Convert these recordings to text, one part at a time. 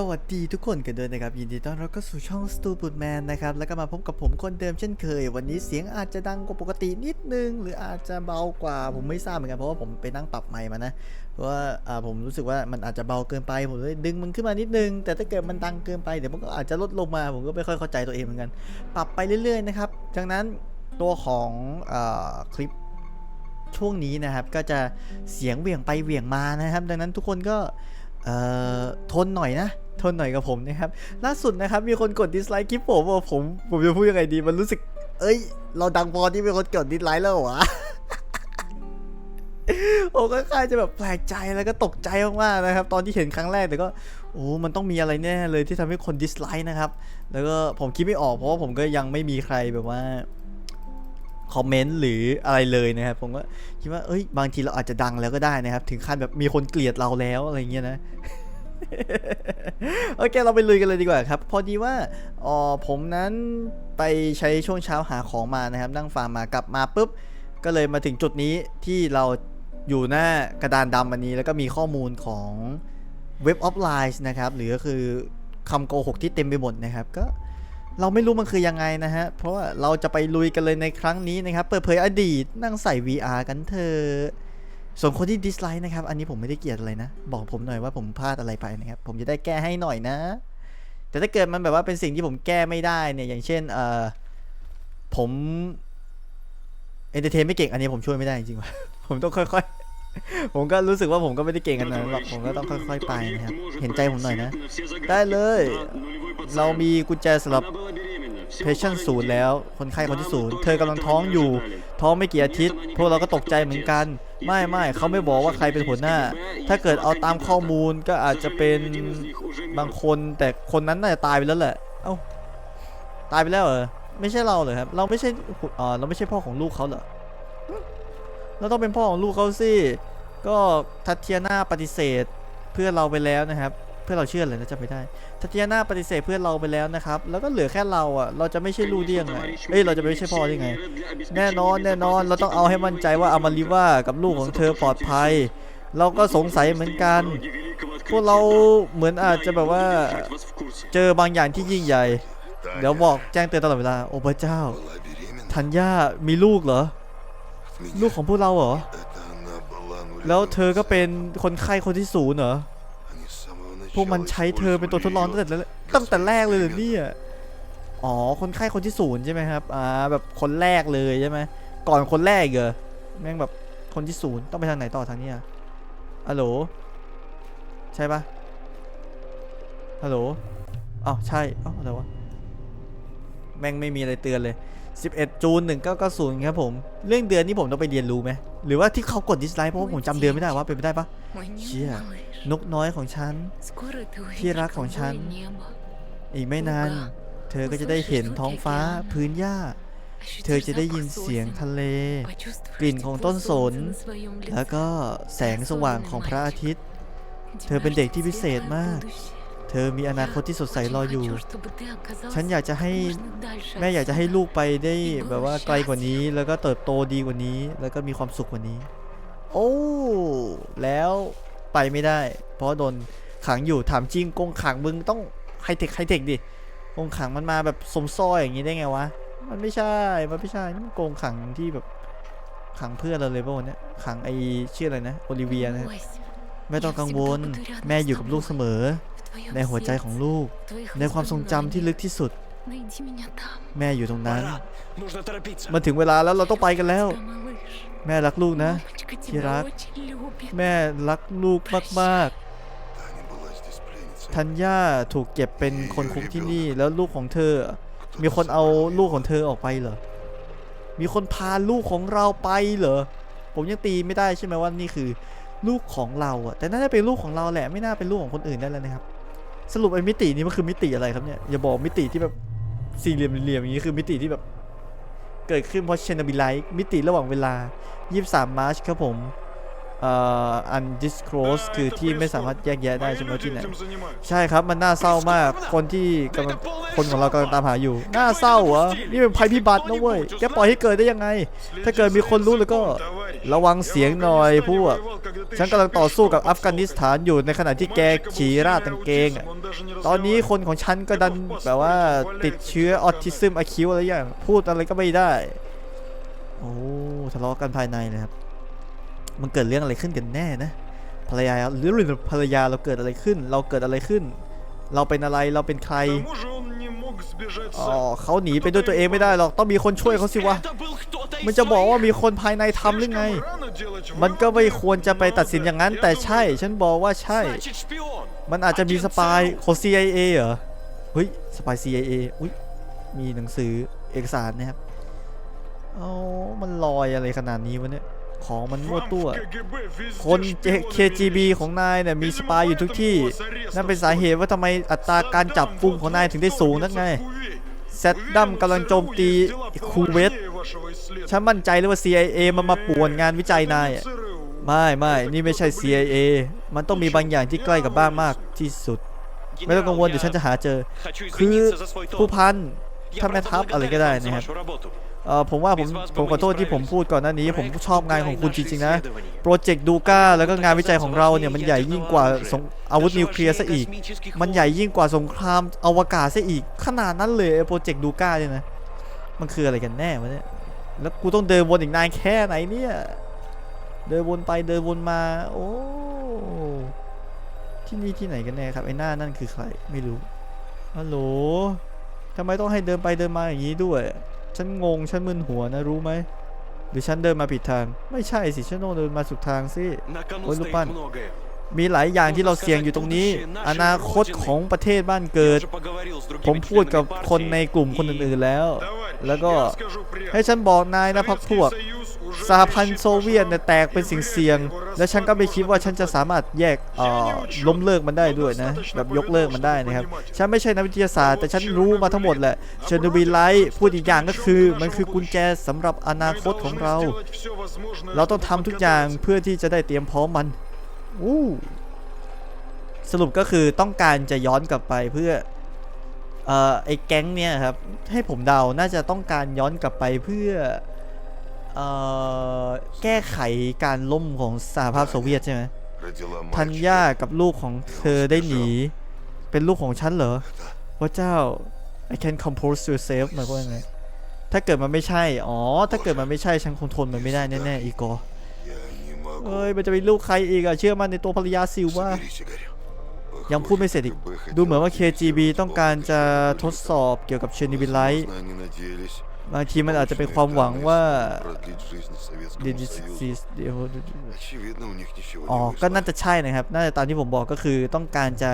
สวัสดีทุกคนกันด้วยนะครับ ยินดีต้อนรับเข้าสู่ช่อง Stupid Man นะครับ แล้วก็มาพบกับผมคนเดิมเช่นเคย วันนี้เสียงอาจจะดังกว่าปกตินิดนึง หรืออาจจะเบากว่าผมไม่ทราบเหมือนกัน เพราะว่าผมไปนั่งปรับไมค์มานะ เพราะว่าอ่าผมรู้สึกว่ามันอาจจะเบาเกินไป ผมเลยดึงมันขึ้นมานิดนึง แต่ถ้าเกิดมันดังเกินไปเดี๋ยวมันก็อาจจะลดลงมา ผมก็ไม่ค่อยเข้าใจตัวเองเหมือนกัน ปรับไปเรื่อยๆนะครับดังนั้นตัวของอาคลิปช่วงนี้นะครับ ก็จะเสียงเหวี่ยงไปเหวี่ยงมานะครับ ดังนั้นทุกคนก็เอ่อทนหน่อยนะ ทนหน่อยกับผมนะครับล่าสุดนะครับมีคนกดดิสไลค์คลิปผมว่าผมผมจะพูดยังไงดีมันรู้สึก เอ้ย เราดังพอที่มีคนกดดิสไลค์แล้วเหรอวะผมก็ค่ายจะแบบแปลกใจแล้วก็ตกใจมากๆนะครับ ตอนที่เห็นครั้งแรกแต่ก็โอ้ มันต้องมีอะไรแน่เลยที่ทำให้คนดิสไลค์นะครับ แล้วก็ผมคิดไม่ออกเพราะว่าผมก็ยังไม่มีใครแบบว่าคอมเมนต์หรืออะไรเลยนะครับ ผมก็คิดว่าเอ้ยบางทีเราอาจจะดังแล้วก็ได้นะครับ ถึงขั้นแบบมีคนเกลียดเราแล้วอะไรเงี้ยนะ โอเค เราไปลุยกันเลยดีกว่าครับ พอดีว่าอ๋อผมนั้นไปใช้ช่วงเช้าหาของมานะครับ นั่งฟาร์มมากลับมาปุ๊บ ก็เลยมาถึงจุดนี้ที่เราอยู่หน้ากระดานดำอันนี้ แล้วก็มีข้อมูลของเว็บออฟไลน์นะครับ หรือก็คือคำโกหกที่เต็มไปหมดนะครับ ก็เราไม่รู้มันคือยังไงนะฮะ เพราะว่าเราจะไปลุยกันเลยในครั้งนี้นะครับ เปิดเผยอดีตนั่งใส่ VR กันเถอะ ส่วนคนที่ดิสไลค์นะครับ อันนี้ผมไม่ได้เกลียดอะไรนะ บอกผมหน่อยว่าผมพลาดอะไรไปนะครับ ผมจะได้แก้ให้หน่อยนะ แต่ถ้าเกิดมันแบบว่าเป็นสิ่งที่ผมแก้ไม่ได้เนี่ย อย่างเช่น เอ่อ ผมเอนเตอร์เทนไม่เก่ง อันนี้ผมช่วยไม่ได้จริงๆว่ะ ผมต้องค่อยๆ ผมก็รู้สึกว่าผมก็ไม่ได้เก่งขนาดนั้นหรอก ผมก็ต้องค่อย ๆ ไปนะครับ เห็นใจผมหน่อยนะ ได้เลย เรามีกุญแจสำหรับ เพชชั่นศูนย์แล้ว คนไข้คนที่ศูนย์เธอกำลังท้องอยู่ ท้องไม่กี่อาทิตย์ พวกเราก็ตกใจเหมือนกัน ไม่ไม่เขาไม่บอกว่าใครเป็นหัวหน้า ถ้าเกิดเอาตามข้อมูลก็อาจจะเป็นบางคน แต่คนนั้นน่าจะตายไปแล้วแหละ เอ้า ตายไปแล้วเหรอ ไม่ใช่เราเหรอครับ เราไม่ใช่เออเราไม่ใช่พ่อของลูกเขาเหรอ เราต้องเป็นพ่อของลูกเขาสิ ก็ทัตเทียนาปฏิเสธ เพื่อเราไปแล้วนะครับ เพื่อเราเชื่อเลยนะจำไม่ได้ ทัตเทียนาปฏิเสธเพื่อนเราไปแล้วนะครับ แล้วก็เหลือแค่เราอะ เราจะไม่ใช่ลูกได้ยังไงเอ้ย เราจะไม่ใช่พ่อได้ไง แน่นอน แน่นอน เราต้องเอาให้มั่นใจว่าอามาริว่ากับลูกของเธอปลอดภัย เราก็สงสัยเหมือนกัน พวกเราเหมือนอาจจะแบบว่า เจอบางอย่างที่ยิ่งใหญ่ เดี๋ยวบอกแจ้งเตือนตลอดเวลา โอ้พระเจ้าธัญญามีลูกเหรอ ลูกของพวกเราเหรอ แล้วเธอก็เป็นคนไข้คนที่ศูนย์เหรอ พวกมันใช้เธอเป็นตัวทดลองตั้งแต่แรกตั้งแต่แรกเลยเหรอเนี่ยอ๋อคนไข้คนที่ศูนย์ใช่ไหมครับอ่าแบบคนแรกเลยใช่ไหมก่อนคนแรกเหรอแม่งแบบคนที่ศูนย์ต้องไปทางไหนต่อทางเนี้ยฮัลโหลใช่ปะฮัลโหลอ้าวใช่อ้าวอะไรวะแม่งไม่มีอะไรเตือนเลย 11 จูน1990 ครับผม เรื่องเดือนนี้ผมต้องไปเรียนรู้ไหม หรือว่าที่เขากดดิสไลค์เพราะผมจำเดือนไม่ได้ว่าเป็นไปได้ปะเชี่เชี่ยย นกน้อยของฉัน ที่รักของฉัน อีกไม่นาน เธอก็จะได้เห็นท้องฟ้าพื้นหญ้า เธอจะได้ยินเสียงทะเล กลิ่นของต้นสน แล้แล้ววก็แสงสว่างของพระอาทิตย์ เธอเป็นเด็กที่พิเศษมาก เธอมีอนาคตที่สดใสรออยู่ ฉันอยากจะให้แม่อยากจะให้ลูกไปได้แบบว่าไกลกว่านี้ แล้วก็เติบโตดีกว่านี้ แล้วก็มีความสุขกว่านี้ โอ้ แล้ว ไปไม่ได้ เพราะโดนขังอยู่ถามจริงกงขังมึงต้องไฮเทคไฮเทคดิกงขังมันมาแบบสมซอยอย่างนี้ได้ไงวะมันไม่ใช่ มันไม่ใช่นี่มันกงขังที่แบบขังเพื่อนเราเลยป่ะวันนี้ขังไอชื่ออะไรนะโอลิเวียนะไม่ต้องกังวลแม่อยู่กับลูกเสมอ ในหัวใจของลูก ในความทรงจำที่ลึกที่สุด แม่อยู่ตรงนั้น มันถึงเวลาแล้วเราต้องไปกันแล้ว แม่รักลูกนะที่รัก แม่รักลูกมากๆธัญญาถูกเก็บเป็นคนคุกที่นี่แล้วลูกของเธอ มีคนเอาลูกของเธอออกไปเหรอ มีคนพาลูกของเราไปเหรอ ผมยังตีไม่ได้ใช่ไหมว่านี่คือลูกของเราอะแต่น่าจะเป็นลูกของเราแหละไม่น่าเป็นลูกของคนอื่นได้แล้วนะครับ สรุปไอ้มิตินี้มันคือมิติอะไรครับเนี่ยอย่าบอกมิติที่แบบสี่เหลี่ยมเหลี่ยมอย่างนี้คือมิติที่แบบ เกิดขึ้นเพราะเชนบิไลท์มิติระหว่างเวลา 23 มาร์ชครับผม เอ่อ undisclosed คือที่ไม่สามารถแยกแยะได้ใช่ไหมว่าที่ไหนใช่ครับมันน่าเศร้ามากคนที่กำลังคนของเรากำลังตามหาอยู่น่าเศร้าเหรอนี่เป็นภัยพิบัตินะเว้ยแกปล่อยให้เกิดได้ยังไง ถ้าเกิดมีคนรู้แล้วก็ระวังเสียงหน่อยพวกฉันกำลังต่อสู้กับอัฟกานิสถานอยู่ในขณะที่แกขี่ราดกางเกงอะตอนนี้คนของฉันก็ดันแบบว่าติดเชื้อออทิซึมอะคิวอะไรอย่างพูดอะไรก็ไม่ได้โอ้ทะเลาะกันภายในนะครับ มันเกิดเรื่องอะไรขึ้นกันแน่นะภรรยาหรือภรรยาเราเกิดอะไรขึ้น เราเกิดอะไรขึ้น เราเป็นอะไรเราเป็นใครอ๋อเขาหนีไปด้วยตัวเองไม่ได้หรอกต้องมีคนช่วยเขาสิวะมันจะบอกว่ามีคนภายในทำหรือไง มันก็ไม่ควรจะไปตัดสินอย่างนั้น แต่ใช่ ฉันบอกว่าใช่ มันอาจจะมีสปายของ CIA เหรอเฮ้ยสปาย CIA อุ้ยมีหนังสือเอกสารนะครับเอ้ามันลอยอะไรขนาดนี้วะเนี่ย ของมันมั่วตัว คน J- KGB ของนายเนี่ยมีสปายอยู่ทุกที่ นั่นเป็นสาเหตุว่าทำไมอัตราการจับกุมของนายถึงได้สูงนักไงแซดดัมกำลังโจมตีคูเวตฉันมั่นใจเลยว่า CIA มันมาป่วนงานวิจัยนายอะไม่ไม่นี่ไม่ใช่ CIA มันต้องมีบางอย่างที่ใกล้กับบ้านมากที่สุด ไม่ต้องกังวลเดี๋ยวฉันจะหาเจอ คือผู้พันท่านแม่ทัพอะไรก็ได้นะครับ เออผมว่าผมผมขอโทษที่ผมพูดก่อนหน้านี้ ผมชอบงานของคุณจริงๆนะ โปรเจกต์ดูก้าแล้วก็งานวิจัยของเราเนี่ยมันใหญ่ยิ่งกว่าสงอาวุธนิวเคลียร์ซะอีก มันใหญ่ยิ่งกว่าสงครามอวกาศซะอีก ขนาดนั้นเลยโปรเจกต์ดูก้าเนี่ยนะ มันคืออะไรกันแน่วะเนี่ย แล้วกูต้องเดินวนอีกนานแค่ไหนเนี่ย เดินวนไปเดินวนมา โอ้ ที่นี่ที่ไหนกันแน่ครับไอ้หน้านั่นคือใคร ไม่รู้ ฮัลโหลทำไมต้องให้เดินไปเดินมาอย่างนี้ด้วย ฉันงง ฉันมึนหัวนะรู้ไหม หรือฉันเดินมาผิดทาง ไม่ใช่สิ ฉันต้องเดินมาสุดทางสิ โอ้ยลูกปั้น มีหลายอย่างที่เราเสี่ยงอยู่ตรงนี้ อนาคตของประเทศบ้านเกิด ผมพูดกับคนในกลุ่มคนอื่นๆแล้ว แล้วก็ให้ฉันบอกนายนะพักพวกสหพันธ์โซเวียตเนี่ยแตกเป็นสิ่งเสี่ยง และฉันก็ไม่คิดว่าฉันจะสามารถแยกล้มเลิกมันได้ด้วยนะ แบบยกเลิกมันได้นะครับ ฉันไม่ใช่นักวิทยาศาสตร์ แต่ฉันรู้มาทั้งหมดแหละเชอร์โนบิลไลท์พูดอีกอย่างก็คือ มันคือกุญแจสำหรับอนาคตของเรา เราต้องทำทุกอย่างเพื่อที่จะได้เตรียมพร้อมมัน อู้สรุปก็คือต้องการจะย้อนกลับไปเพื่อ เอ่อไอ้แก๊งเนี่ยครับ ให้ผมเดาน่าจะต้องการย้อนกลับไปเพื่อ เอ่อ แก้ไขการล่มของสหภาพโซเวียตใช่ไหมธัญญากับลูกของเธอได้หนี เป็นลูกของฉันเหรอพระเจ้า I can compose yourself หมายความว่าไงถ้าเกิดมันไม่ใช่ อ๋อ ถ้าเกิดมันไม่ใช่ ฉันคงทนมันไม่ได้แน่ๆ อีกอ เอ้ยมันจะเป็นลูกใครอีกอะเชื่อมันในตัวภรรยาซิวว่ายังพูดไม่เสร็จอีก ดูเหมือนว่า KGB ต้องการจะทดสอบเกี่ยวกับเชอร์นิบิลไลท์บางทีมันอาจจะเป็นความหวังว่าอ๋อ ก็น่าจะใช่นะครับ น่าจะตามที่ผมบอกก็คือต้องการจะ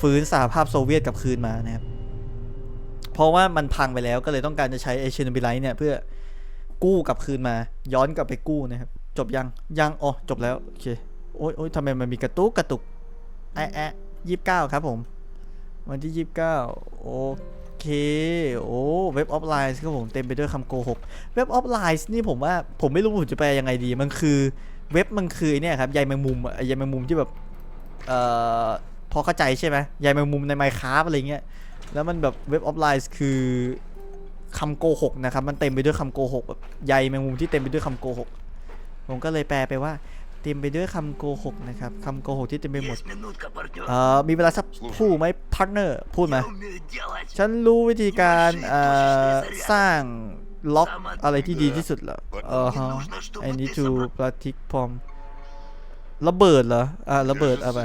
ฟื้นสหภาพโซเวียตกลับคืนมานะครับ เพราะว่ามันพังไปแล้วก็เลยต้องการจะใช้เอเชนบิไลท์เนี่ยเพื่อกู้กลับคืนมา ย้อนกลับไปกู้นะครับ จบยังยังอ๋อจบแล้วโอเคโอ๊ยโอ๊ยทำไมมันมีกระตุกกระตุกแอะแอะยี่สิบเก้าครับผม วันที่ยี่สิบเก้าโอเคโอ้เว็บออฟไลน์ครับผมเต็มไปด้วยคำโกหกเว็บออฟไลน์นี่ผมว่าผมไม่รู้ผมจะแปลยังไงดี มันคือเว็บมันคือเนี่ยครับใยแมงมุมใยแมงมุมที่แบบเอ่อพอเข้าใจใช่ไหมใยแมงมุมในไมค์คราฟอะไรเงี้ยแล้วมันแบบเว็บออฟไลน์คือคำโกหกนะครับ มันเต็มไปด้วยคำโกหกแบบใยแมงมุมที่เต็มไปด้วยคำโกหก ผมก็เลยแปลไปว่าเต็มไปด้วยคำโกหกนะครับคำโกหกที่เต็มไปหมด เอ่อ มีเวลาสักครู่ไหมพาร์ทเนอร์ พูดมา ฉันรู้วิธีการ เอ่อ สร้างล็อกอะไรที่ดีที่สุดแล้วเออฮะ I need to practice from ระเบิดเหรอ อ่า ระเบิดเอาไป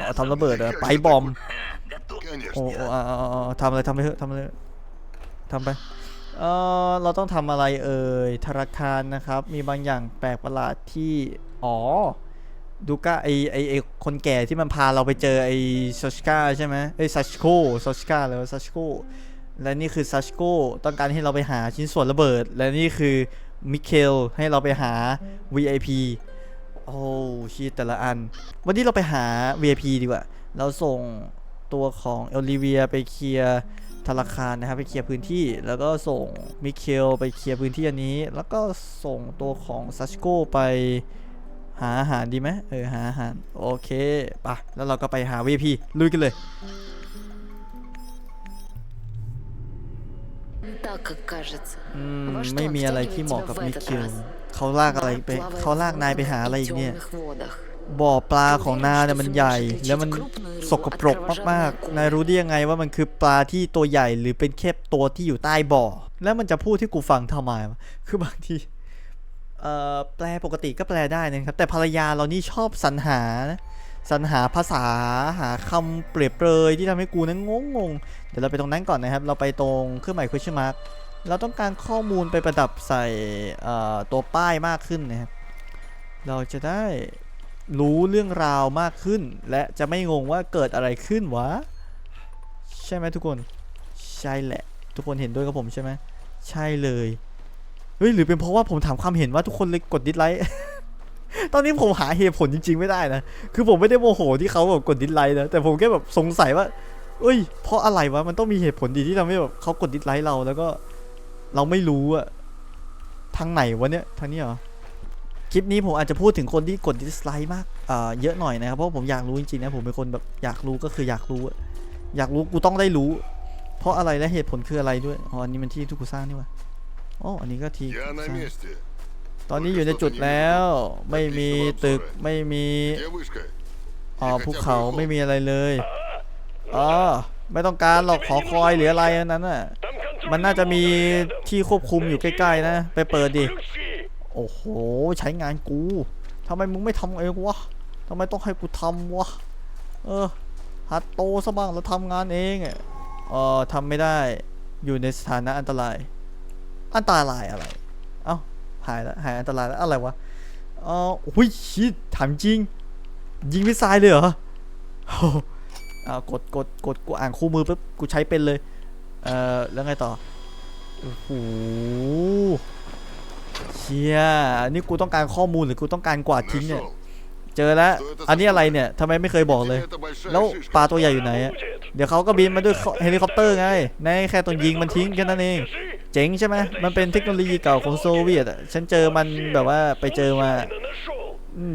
อ๋อทำระเบิดเหรอไปบอม โอ้โอ้อ่าอ่าอ่าทำอะไรทำไปเถอะทำอะไรทำไป เออเราต้องทำอะไรเอ่ยธนาคารนะครับ มีบางอย่างแปลกประหลาดที่ อ๋อ ดูก้าไอไอไอคนแก่ที่มันพาเราไปเจอไอซัชกาใช่ไหมไอซัชโกซัชกาแล้วซัชโกและนี่คือซัชโกต้องการให้เราไปหาชิ้นส่วนระเบิด และนี่คือมิเคลให้เราไปหา VIP โอ้ชีตแต่ละอัน วันนี้เราไปหา VIP ดีกว่า เราส่งตัวของเอลิเวียไปเคลียร์ ธนาคารนะครับไปเคลียร์พื้นที่ แล้วก็ส่งมิเคลไปเคลียร์พื้นที่อันนี้ แล้วก็ส่งตัวของซัชโกไปหาอาหารดีไหมเออหาอาหารโอเคปะแล้วเราก็ไปหาวีพีลุยกันเลยอืมไม่มีอะไรที่เหมาะกับมิเคิวเขาลากอะไรไปเขาลากนายไปหาอะไรอีกเนี่ย บ่อปลาของนาเนี่ยมันใหญ่ แล้วมันสกปรกมากๆ นายรู้ได้ยังไงว่ามันคือปลาที่ตัวใหญ่หรือเป็นแค่ตัวที่อยู่ใต้บ่อ แล้วมันจะพูดที่กูฟังทำไมวะคือบางทีเอ่อแปลปกติก็แปลได้นะครับ แต่ภรรยาเรานี่ชอบสรรหานะสรรหาภาษาหาคำเปรียบเปรยที่ทำให้กูนั้นงงงเดี๋ยวเราไปตรงนั้นก่อนนะครับ เราไปตรงเครื่องหมาย question mark เราต้องการข้อมูลไปประดับใส่ตัวป้ายมากขึ้นนะครับ เราจะได้ รู้เรื่องราวมากขึ้น และจะไม่งงว่าเกิดอะไรขึ้นวะ ใช่ไหมทุกคนใช่แหละ ทุกคนเห็นด้วยกับผมใช่ไหมใช่เลยเฮ้ยหรือเป็นเพราะว่าผมถามความเห็นว่าทุกคนเลยกดดิสไลค์ตอนนี้ผมหาเหตุผลจริง ๆ ไม่ได้นะ คือผมไม่ได้โมโหที่เขาแบบกดดิสไลค์นะ แต่ผมแค่แบบสงสัยว่า เอ้ย เพราะอะไรวะ มันต้องมีเหตุผลดีที่ทำให้แบบเขากดดิสไลค์เรา แล้วก็ เราไม่รู้อะทางไหนวะเนี่ย ทางนี้เหรอ คลิปนี้ผมอาจจะพูดถึงคนที่กดดิสไลค์มากเอ่อเยอะหน่อยนะครับ เพราะผมอยากรู้จริงๆนะผมเป็นคนแบบอยากรู้ก็คืออยากรู้ อยากรู้กูต้องได้รู้ เพราะอะไรและเหตุผลคืออะไรด้วย อ๋อ อันนี้มันที่ทุกกูสร้างนี่วะอ๋อ อันนี้ก็ที่ตอนนี้อยู่ในจุดแล้ว ไม่มีตึก ไม่มีอ๋อภูเขาไม่มีอะไรเลย อ๋อ ไม่ต้องการหรอกขอคอยหรืออะไรนั้นน่ะ มันน่าจะมีที่ควบคุมอยู่ใกล้ๆนะ ไปเปิดดิ โอ้โห ใช้งานกูทำไมมึงไม่ทำเองวะทำไมต้องให้กูทำวะ เออ หัดโตซะบ้างแล้วทำงานเองอะเออทำไม่ได้ อยู่ในสถานะอันตราย อันตรายอะไร เอ้า หายแล้วหายอันตรายแล้วอะไรวะ เออโอ้ยชิดถามจริง ยิงมิซล์เลยเหรออ่ากดกดกดกูอ่านคู่มือปุ๊บ กูใช้เป็นเลย เอ่อแล้วไงต่อ โอ้โห เชี่ยอันนี้กูต้องการข้อมูลหรือกูต้องการกวาดทิ้งเนี่ย เจอแล้ว อันนี้อะไรเนี่ยทำไมไม่เคยบอกเลย แล้วปลาตัวใหญ่อยู่ไหนเดี๋ยวเขาก็บินมาด้วยเฮลิคอปเตอร์ไงในแค่ต้องยิงมันทิ้งแค่นั้นเอง เจ๋งใช่ไหมมันเป็นเทคโนโลยีเก่าของโซเวียตฉันเจอมันแบบว่าไปเจอมา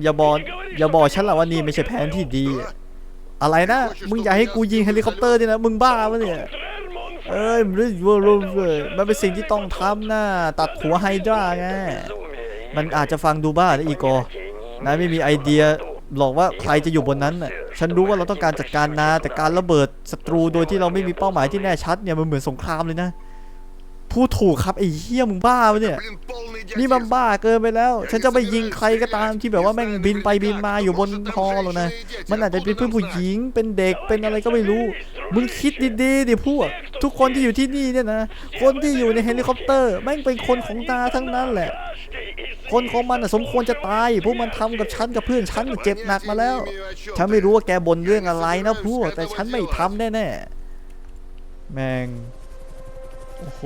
อย่าบอกอย่าบอกฉันละว่านี่ไม่ใช่แผนที่ดี อะไรนะ มึงอยากให้กูยิงเฮลิคอปเตอร์ดินะ มึงบ้าปะเนี่ย เอ้ยมันมันเป็นสิ่งที่ต้องทำนะตัดหัวไฮดราไงมันอาจจะฟังดูบ้านะอีกอนายไม่มีไอเดียหลอกว่าใครจะอยู่บนนั้นน่ะฉันรู้ว่าเราต้องการจัดการนาแต่การระเบิดศัตรูโดยที่เราไม่มีเป้าหมายที่แน่ชัดเนี่ยมันเหมือนสงครามเลยนะ พูดถูกครับไอ้เฮี้ยมึงบ้าปะเนี่ย นี่มันบ้าเกินไปแล้ว ฉันจะไปยิงใครก็ตามที่แบบว่าแม่งบินไปบินมาอยู่บนฮอหรอกนะ มันอาจจะเป็นเพื่อนผู้หญิง เป็นเด็ก เป็นอะไรก็ไม่รู้ มึงคิดดีๆดิพวก ทุกคนที่อยู่ที่นี่เนี่ยนะ คนที่อยู่ในเฮลิคอปเตอร์แม่งเป็นคนของตาทั้งนั้นแหละ คนของมันสมควรจะตาย พวกมันทำกับฉันกับเพื่อนฉันเจ็บหนักมาแล้ว ฉันไม่รู้ว่าแกบ่นเรื่องอะไรนะพวก แต่ฉันไม่ทำแน่ๆ แม่ง โอ้โห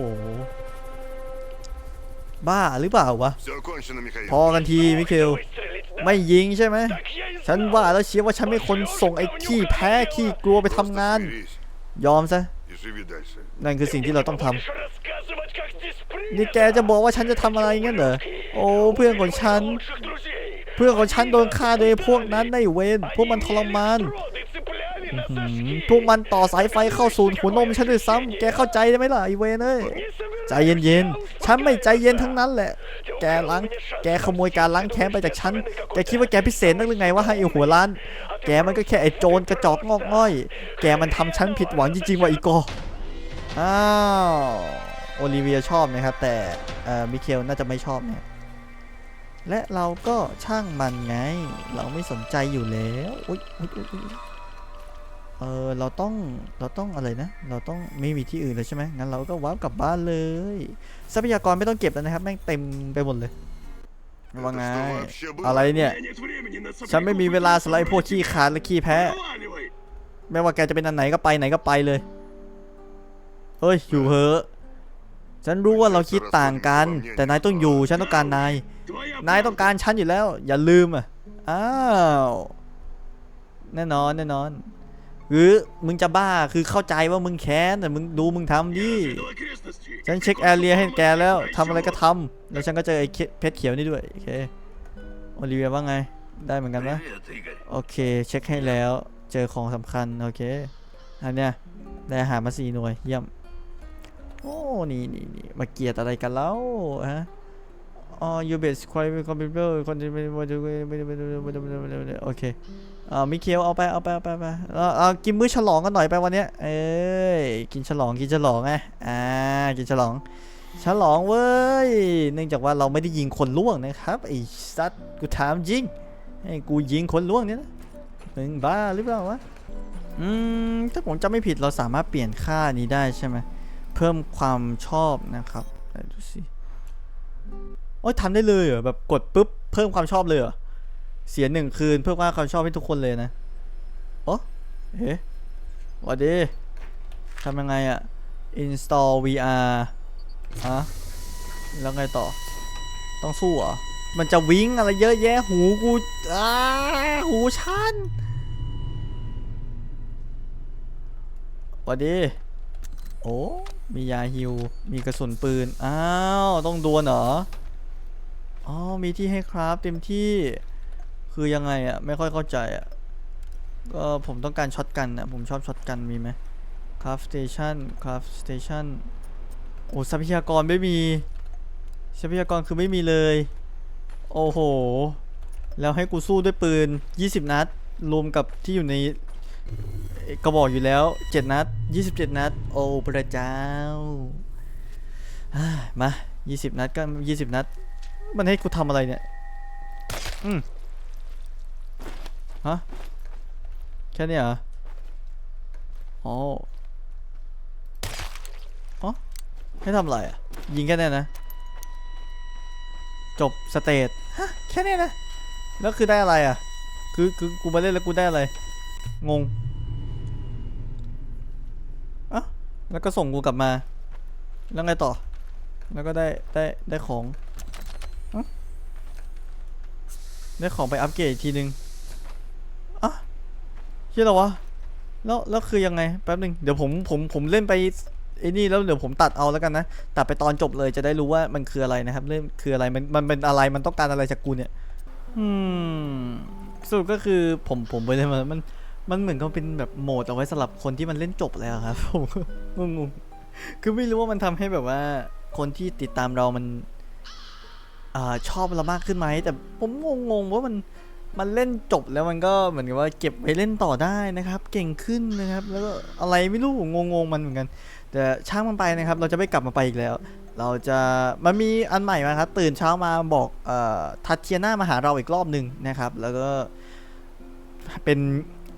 บ้าหรือเปล่าวะ พอกันทีมิเคลไม่ยิงใช่ไหม ฉันว่าแล้วเชียร์ว่าฉันไม่คนส่งไอ้ขี้แพ้ขี้กลัวไปทำงาน ยอมซะ นั่นคือสิ่งที่เราต้องทำนี่แกจะบอกว่าฉันจะทำอะไรงั้นเหรอ โอ้เพื่อนของฉัน เพื่อนของฉันโดนฆ่าโดยพวกนั้นในเวนพวกมันทรมาน พวกมันต่อสายไฟเข้าสู่หัวนมฉันด้วยซ้ำแกเข้าใจได้ไหมล่ะไอเวนเอ้ยใจเย็นๆ ฉันไม่ใจเย็นทั้งนั้นแหละ แกล้าง แกขโมยการล้างแค้นไปจากฉัน แกคิดว่าแกพิเศษนักหรือไงว่าให้ไอหัวล้าน แกมันก็แค่ไอโจรกระจอกงอกง่อย แกมันทำฉันผิดหวังจริงๆว่ะอีกออ้าว โอลิเวียชอบนะครับ แต่มิเคลน่าจะไม่ชอบเนี่ยและเราก็ช่างมันไง เราไม่สนใจอยู่แล้ว อุ๊ยอุ๊ยอุ๊ย ออเราต้องเราต้องอะไรนะ เราต้องไม่มีที่อื่นเลยใช่ไหมงั้นเราก็วาร์ปกลับบ้านเลย ทรัพยากรไม่ต้องเก็บแล้วนะครับแม่งเต็มไปหมดเลยว่าไงอะไรเนี่ย ฉันไม่มีเวลาสไลด์พวกขี้ขาดและขี้แพ้ไม่ว่าแกจะเป็นอันไหนก็ไปไหนก็ไปเลย เฮ้ย อยู่เหอะ ฉันรู้ว่าเราคิดต่างกัน แต่นายต้องอยู่ ฉันต้องการนาย นายต้องการฉันอยู่แล้ว อย่าลืมอะ อ้าว แน่นอน แน่นอน หรือมึงจะบ้าคือเข้าใจว่ามึงแค้นแต่มึงดูมึงทำดิฉันเช็คแอเรียให้แกแล้วทำอะไรก็ทำแล้วฉันก็เจอไอ้เพชรเขียวนี่ด้วยโอเคโอลิเวียว่าไงได้เหมือนกันไหมโอเคเช็คให้แล้วเจอของสำคัญโอเคอันเนี้ยได้อาหารมาสี่หน่วยเยี่ยมโอ้นี่นี่นี่มาเกียดอะไรกันแล้วฮะอ๋อ you best quality computer คนที่ไม่ไม่ไม่ไม่ไม่ไม่โอเค เอ่ามิเคลเอาไปเอาไปเอาไปเอาไปเอาเอากินมื้อฉลองกันหน่อยไปวันเนี้ยเอ้ยกินฉลองกินฉลองไงอ่ากินฉลอง ฉลองเว้ยเนื่องจากว่าเราไม่ได้ยิงคนล่วงนะครับไอ้สัตว์กูถามจริงไอ้กูยิงคนล่วงเนี่ยนะมึงบ้าหรือเปล่าวะอืมถ้าผมจำไม่ผิดเราสามารถเปลี่ยนค่านี้ได้ใช่ไหมเพิ่มความชอบนะครับดูสิโอ้ยทำได้เลยเหรอแบบกดปุ๊บเพิ่มความชอบเลยเหรอ เสียหนึ่งคืนเพิ่มความชอบให้ทุกคนเลยนะโอ้เอ๊ะหวัดดีทำยังไงอะ install VR ฮะแล้วไงต่อ ต้องสู้เหรอ มันจะวิ่งอะไรเยอะแยะหูกูอ้าหูชันวัดดี โอ้ มียาฮิว มีกระสุนปืน อ้าว ต้องดวลเหรอ อ๋อ มีที่ให้คราฟเต็มที่ คือยังไงอะไม่ค่อยเข้าใจอะก็ผมต้องการช็อตกันอะผมชอบช็อตกันมีไหมคราฟสเตชันคราฟสเตชันโอ้ทรัพยากรไม่มี ทรัพยากรคือไม่มีเลย โอ้โห แล้วให้กูสู้ด้วยปืน 20 นัด รวมกับที่อยู่ในกระบอกอยู่แล้ว 7 นัด 27 นัด โอ้พระเจ้าอ่ามา 20 นัดก็20 นัด มันให้กูทำอะไรเนี่ย อืม ฮะ แค่เนี้ยเหรอ อ๋ออ๋อให้ทำอะไรอะ ยิงแค่เนี้ยนะ จบสเตจฮะ แค่เนี้ยนะ แล้วคือได้อะไรอะ คือคือกูมาเล่นแล้วกูได้อะไร งงอะแล้วก็ส่งกูกลับมา แล้วไงต่อ แล้วก็ได้ได้ได้ของอได้ของไปอัปเกรดอีกทีนึงอะ เชื่อเหรอวะแล้วแล้วคือยังไงแป๊บหนึ่งเดี๋ยวผมผมผมเล่นไปไอ้นี่แล้วเดี๋ยวผมตัดเอาแล้วกันนะตัดไปตอนจบเลยจะได้รู้ว่ามันคืออะไรนะครับเรื่องคืออะไรมันมันเป็นอะไรมันต้องการอะไรจากกูเนี่ยอืมสรุปก็คือผมผมไปเลยมันมันมันเหมือนกับเป็นแบบโหมดเอาไว้สำหรับคนที่มันเล่นจบแล้วครับผมก็งงๆคือไม่รู้ว่ามันทำให้แบบว่า คนที่ติดตามเรามันอ่าชอบเรามากขึ้นไหมแต่ผมงงๆว่ามัน มันเล่นจบแล้วมันก็เหมือนกับว่าเก็บไว้เล่นต่อได้นะครับ เก่งขึ้นนะครับ แล้วก็อะไรไม่รู้งงๆมันเหมือนกัน แต่ช่างมันไปนะครับ เราจะไม่กลับมาไปอีกแล้ว เราจะมันมีอันใหม่มาครับ ตื่นเช้ามาบอกเอ่อทัตเทียนามาหาเราอีกรอบหนึ่งนะครับ แล้วก็เป็น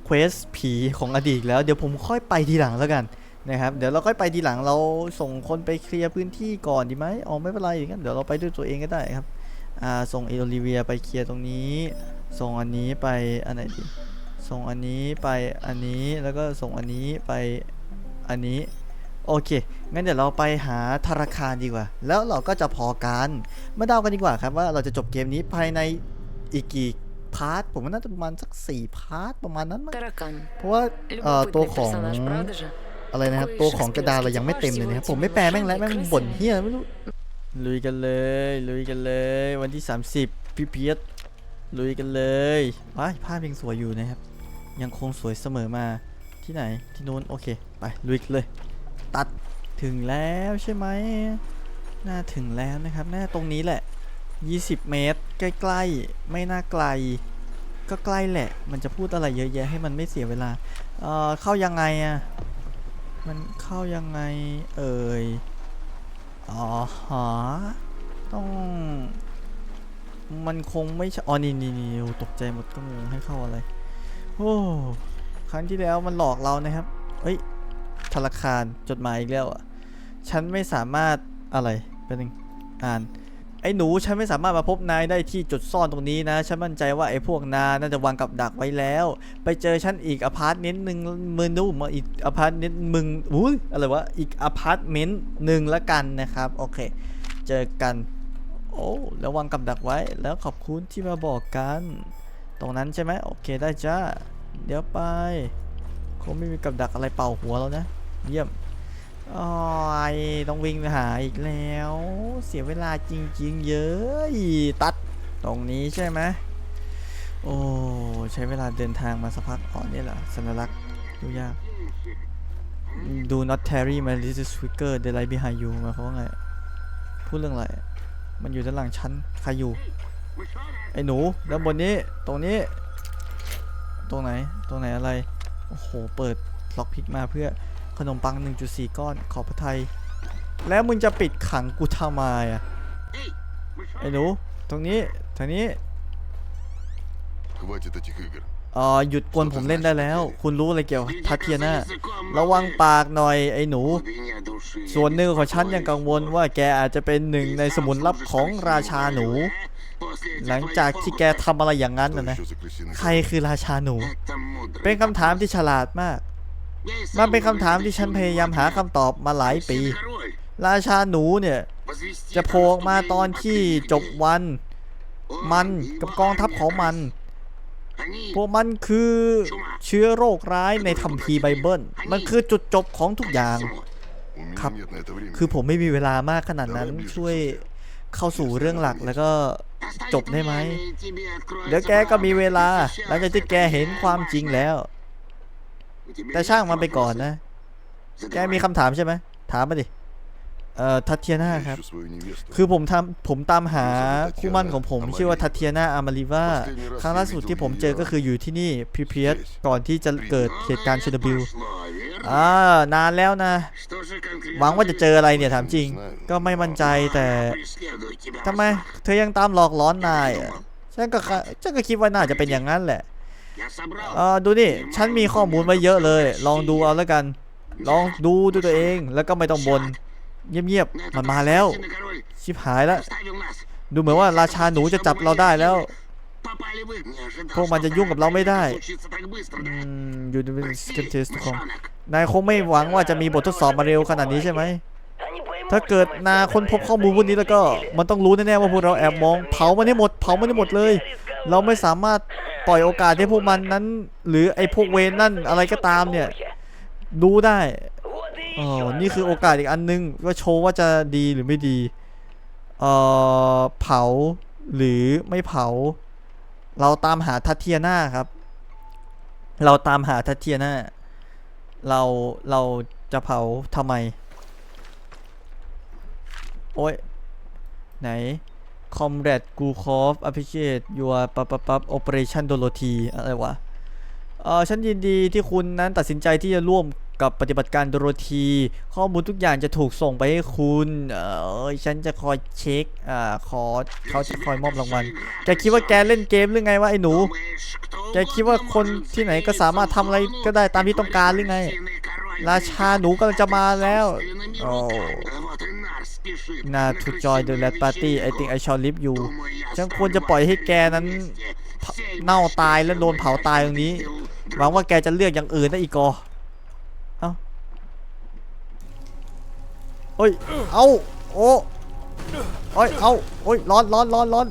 เควสผีของอดีตแล้วเดี๋ยวผมค่อยไปทีหลังแล้วกันนะครับเดี๋ยวเราค่อยไปทีหลังเราส่งคนไปเคลียร์พื้นที่ก่อนดีไหมอ๋อไม่เป็นไรอย่างนั้นเดี๋ยวเราไปด้วยตัวเองก็ได้ครับ ส่งเอโดลิเวียไปเคลียร์ตรงนี้ ส่งอันนี้ไปอันไหนดี ส่งอันนี้ไปอันนี้แล้วก็ส่งอันนี้ไปอันนี้โอเค งั้นเดี๋ยวเราไปหาธนาคารดีกว่า แล้วเราก็จะพอกันมาเดากันดีกว่าครับว่าเราจะจบเกมนี้ภายในอีกกี่พาร์ท ผมว่าน่าจะประมาณสัก 4 พาร์ทประมาณนั้นมั้ง เพราะว่าตัวของอะไรนะครับ ตัวของกระดาษเรายังไม่เต็มเลยนะครับ ผมไม่แปลแม่งแล้วแม่งบ่นเฮียไม่รู้ ลุยกันเลย ลุยกันเลย วันที่ 30 พี่เพียรลุยกันเลยว้ายภาพยังสวยอยู่นะครับ ยังคงสวยเสมอมาที่ไหนที่นู้นโอเค ไปลุยเลย ตัดถึงแล้วใช่ไหมน่าถึงแล้วนะครับน่าตรงนี้แหละ 20 เมตร ใกล้ๆ ไม่น่าไกล ก็ใกล้แหละ มันจะพูดอะไรเยอะแยะให้มันไม่เสียเวลา เอ่อ เข้ายังไงอะ มันเข้ายังไงเอ่ย อ๋อฮะต้อง มันคงไม่ใช่อ๋อนี่นี่นี่ตกใจหมดก็งงให้เข้าอะไรโอ้ครั้งที่แล้วมันหลอกเรานะครับเอ้ยธนาคารจดหมายอีกแล้วอะฉันไม่สามารถอะไรเป็นหนึ่งอ่าน ไอ้หนูฉันไม่สามารถมาพบนายได้ที่จุดซ่อนตรงนี้นะ ฉันมั่นใจว่าไอ้พวกนาน่าจะวางกับดักไว้แล้ว ไปเจอฉันอีกอพาร์ตเมนต์หนึ่งมึงดูมาอีกอพาร์ตเมนต์มึงอุ้ยอะไรวะอีกอพาร์ตเมนต์หนึ่งละกันนะครับ โอเค เจอกัน โอ้แล้ววางกับดักไว้แล้วขอบคุณที่มาบอกกัน ตรงนั้นใช่ไหมโอเคได้จ้าเดี๋ยวไปคงไม่มีกับดักอะไรเป่าหัวแล้วนะ เยี่ยม อ๋อยต้องวิ่งไปหาอีกแล้ว เสียเวลาจริง ๆ เยอะตัดตรงนี้ใช่ไหมโอ้ใช้เวลาเดินทางมาสักพักอ๋อนี่แหละสัญลักษณ์ดูยาก Do not tarry my little speaker the light behind you หมายความว่าไง พูดเรื่องอะไร มันอยู่ด้านหลังฉันใครอยู่ ไอ้หนู ด้านบนนี้ ตรงนี้ ตรงไหน ตรงไหนอะไร โอ้โห เปิดล็อกพิกมาเพื่อ ขนมปัง 1.4 ก้อน ขอบพระไทย แล้วมึงจะปิดขังกูทำไมอ่ะ ไอ้หนู ตรงนี้ ทางนี้ Хватит этих игр. เอ่อหยุดกวนผมเล่นได้แล้ว คุณรู้อะไรเกี่ยวกับทัตเทียนาระวังปากหน่อยไอ้หนู ส่วนหนึ่งของฉันยังกังวลว่าแกอาจจะเป็นหนึ่งในสมุนลับของราชาหนู หลังจากที่แกทำอะไรอย่างนั้น Что นะนะ еще за крысиный ใคร хвост? คือราชาหนู เป็นคำถามที่ฉลาดมาก มันเป็นคำถามที่ฉันพยายามหาคำตอบมาหลายปี ราชาหนูเนี่ย จะโผล่มาตอนที่จบวัน มันกับกองทัพของมัน พวกมันคือเชื้อโรคร้ายในธรรมพีไบเบิล มันคือจุดจบของทุกอย่าง ครับ คือผมไม่มีเวลามากขนาดนั้นช่วยเข้าสู่เรื่องหลักแล้วก็จบได้ไหม เดี๋ยวแกก็มีเวลา หลังจากที่แกเห็นความจริงแล้ว แต่ช่างมันไปก่อนนะ แกมีคำถามใช่ไหม ถามมาดิ เอ่อ ทัตเทียนาครับ คือผมทำผมตามหาคู่มั่นของผมชื่อว่าทัตเทียนาอามาริวาครั้งล่าสุดที่ผมเจอก็คืออยู่ที่นี่พิเพียสก่อนที่จะเกิดเหตุการณ์เชอร์บิลอ่านานแล้วนะ หวังว่าจะเจออะไรเนี่ยถามจริง ก็ไม่มั่นใจแต่ทำไม เธอยังตามหลอกล้อนนายฉันก็ฉันก็คิดว่าน่าจะเป็นอย่างนั้นแหละ เออดูนี่ฉันมีข้อมูลไว้เยอะเลย ลองดูเอาแล้วกัน ลองดูด้วยตัวเองแล้วก็ไม่ต้องบนเงียบๆมันมาแล้ว ชิบหายแล้ว ดูเหมือนว่าราชาหนูจะจับเราได้แล้ว พวกมันจะยุ่งกับเราไม่ได้อยู่ในสกิปเทสของนายคงไม่หวังว่าจะมีบททดสอบมาเร็วขนาดนี้ใช่ไหม ถ้าเกิดนาคนพบข้อมูลพวกนี้แล้วก็มันต้องรู้แน่ๆว่าพวกเราแอบมอง เผามันให้หมด เผามันให้หมดเลย เราไม่สามารถ ปล่อยโอกาสให้พวกมันนั้น หรือไอ้พวกเวนนั่นอะไรก็ตามเนี่ยดูได้อ๋อนี่คือโอกาสอีกอันนึงก็โชว์ว่าจะดีหรือไม่ดีเอ่อเผาหรือไม่เผา เราตามหาทัตเทียนาครับ เราตามหาทัตเทียนาเราเราจะเผาทำไม โอ้ยไหน Comrade Gukov Appreciate Your ปั๊บปั๊บปั๊บ Operation Dorothy อะไรวะเออฉันยินดีที่คุณนั้นตัดสินใจที่จะร่วมกับปฏิบัติการโดโรธี ข้อมูลทุกอย่างจะถูกส่งไปให้คุณ เออฉันจะคอยเช็คอ่าขอเขาจะคอยมอบรางวัล แกคิดว่าแกเล่นเกมหรือไงวะไอ้หนู แกคิดว่าคนที่ไหนก็สามารถทำอะไรก็ได้ตามที่ต้องการหรือไง ราชาหนูกำลังจะมาแล้ว โอ้ นา to join the red party I think I shall leave you ฉันควรจะปล่อยให้แกนั้นเน่าตายและโดนเผาตายตรงนี้ หวังว่าแกจะเลือกอย่างอื่นนะอีกอเอ้าเอ้ย เอาโอ้เอ้ย เอาโอ้ย ร้อนร้อนร้อนร้อน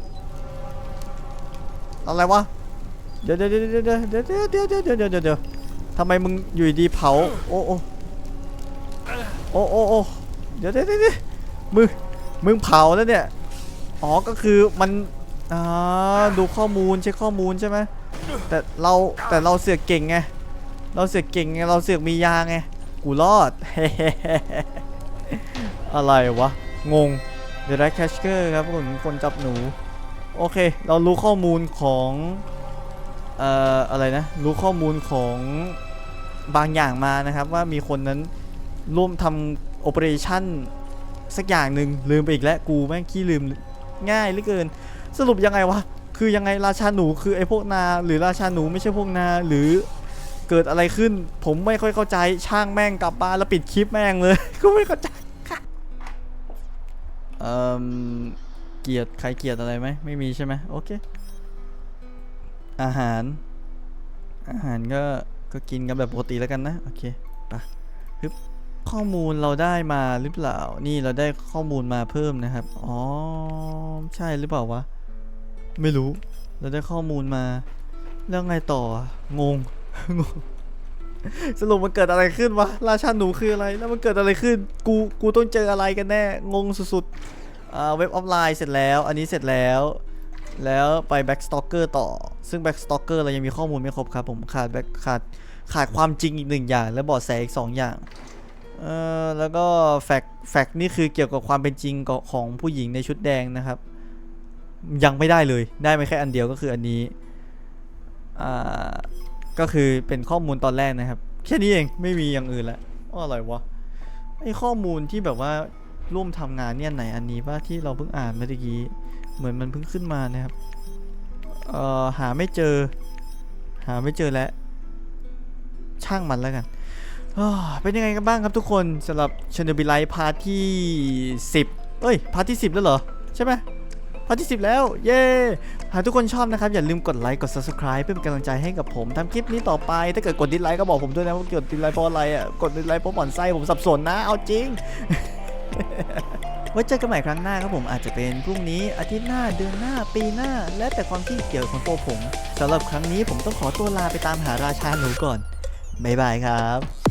อะไรวะเดี๋ยวเดี๋ยวเดี๋ยวเดี๋ยวเดี๋ยวเดี๋ยวเดี๋ยวเดี๋ยวเดี๋ยวเดี๋ยวเดี๋ยวทำไมมึงอยู่ดีเผา โอ้โอ้โอ้โอ้เดี๋ยวเดี๋ยวเดี๋ยว มึง มึงเผาแล้วเนี่ย อ๋อ ก็คือมัน อ่า ดูข้อมูลเช็คข้อมูลใช่ไหม แต่เรา แต่เราเสือกเก่งไง เราเสือกเก่งไง เราเสือกมียาไง กูรอด อะไรวะ งง เด e ะ c คชเกอร์ครับผมคนจับหนู โอเค เรารู้ข้อมูลของ เอ่อ อะไรนะ รู้ข้อมูลของบางอย่างมานะครับว่ามีคนนั้นร่วมทำโอเปอเรชั่น สักอย่างหนึ่งลืมไปอีกแล้วกูแม่งขี้ลืมง่ายเหลือเกิน สรุปยังไงวะคือยังไงราชาหนูคือไอ้พวกนา หรือราชาหนูไม่ใช่พวกนาหรือเกิดอะไรขึ้น ผมไม่ค่อยเข้าใจช่างแม่งกลับบ้านแล้วปิดคลิปแม่งเลย ก็ไม่เข้าใจค่ะเอ่อเกียดใครเกียดอะไรไหมไม่มีใช่ไหมโอเค อาหาร อาหารก็ก็กินกันแบบปกติแล้วกันนะ โอเคไปฮึบ ข้อมูลเราได้มาหรือเปล่า นี่เราได้ข้อมูลมาเพิ่มนะครับ อ๋อ ใช่หรือเปล่าวะ ไม่รู้ เราได้ข้อมูลมา แล้วไงต่อ งง งง สรุปมันเกิดอะไรขึ้นวะ ราชาหนูคืออะไร แล้วมันเกิดอะไรขึ้น กู กูต้องเจออะไรกันแน่ งงสุดๆ อ่า เว็บออฟไลน์เสร็จแล้ว อันนี้เสร็จแล้ว แล้วไป Backstalker ต่อ ซึ่ง Backstalker เรายังมีข้อมูลไม่ครบครับ ผม ขาด back ขาด ขาดความจริงอีกหนึ่งอย่าง และบาะแสอีกสองอย่าง เออแล้วก็แฟกแฟกนี่คือเกี่ยวกับความเป็นจริงของผู้หญิงในชุดแดงนะครับ ยังไม่ได้เลยได้ไมาแค่อันเดียวก็คืออันนี้อ่าก็คือเป็นข้อมูลตอนแรกนะครับ แค่นี้เองไม่มีอย่างอื่นละว่อะไรวะไอข้อมูลที่แบบว่าร่วมทำงานเนี่ยไหนอันนี้ป่ะที่เราเพิ่งอ่านเมื่อกี้เหมือนมันเพิ่งขึ้นมานะครับเอ่อหาไม่เจอ หาไม่เจอแล้วช่างมันแล้วกัน เป็นยังไงกันบ้างครับทุกคนสำหรับเชนเดอร์บิไลพาร์ทที่ 10 เอ้ย พาร์ทที่ 10 แล้วเหรอ ใช่ไหมพาร์ทที่ 10 แล้ว เย้หากทุกคนชอบนะครับ อย่าลืมกดไลค์กด subscribe เพื่อเป็นกำลังใจให้กับผมทำคลิปนี้ต่อไป ถ้าเกิดกดดิสไลค์ก็บอกผมด้วยนะว่ากดดิสไลค์เพราะอะไรอะกดดิสไลค์เพราะหมอนไส้ผมสับสนนะเอาจริงไว้เจอกันใหม่ครั้งหน้าครับผมอาจจะเป็นพรุ่งนี้อาทิตย์หน้าเดือนหน้าปีหน้า และแต่ความที่เกี่ยวของตัวผมสำหรับครั้งนี้ผมต้องขอตัวลาไปตามหาราชาหนูก่อนบ๊ายบายครับ